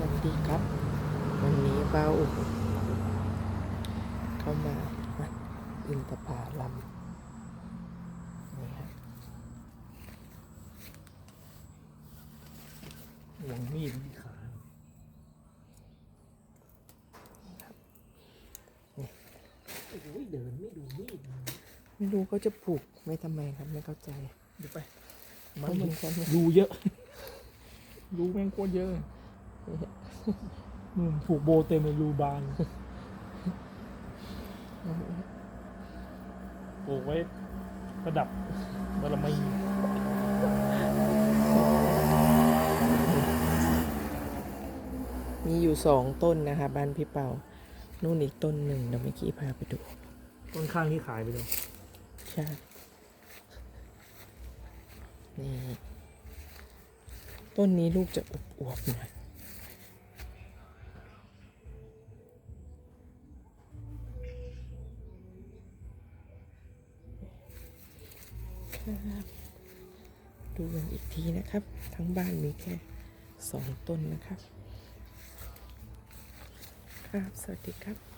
สวัสดีครับ วันนี้เบ้าเข้ามาวัดอินทผาลัมนี่ครับหวงมีดที่ขาโอ้ยเดินไม่ดูมีดเลยไม่รู้เขาจะผูกไม่ทำไมครับไม่เข้าใจดูไปเพราะเหมือนกันรูเยอะรูแม่งโคตรเยอะ นู่นผูกโบเต็มเลยรูบานผูกไว้ประดับบารมีมีอยู่สองต้นนะคะ บ้านพี่เป่า นู่นอีกต้นหนึ่งเดี๋ยวเมื่อกี้พาไปดู ต้นข้างที่ขายไปเลยใช่ นี่ ต้นนี้ลูกจะอวบๆหน่อย ครับ ดูกันอีกทีนะครับ ทั้งบ้านมีแค่สองต้นนะครับ ครับ สวัสดีครับ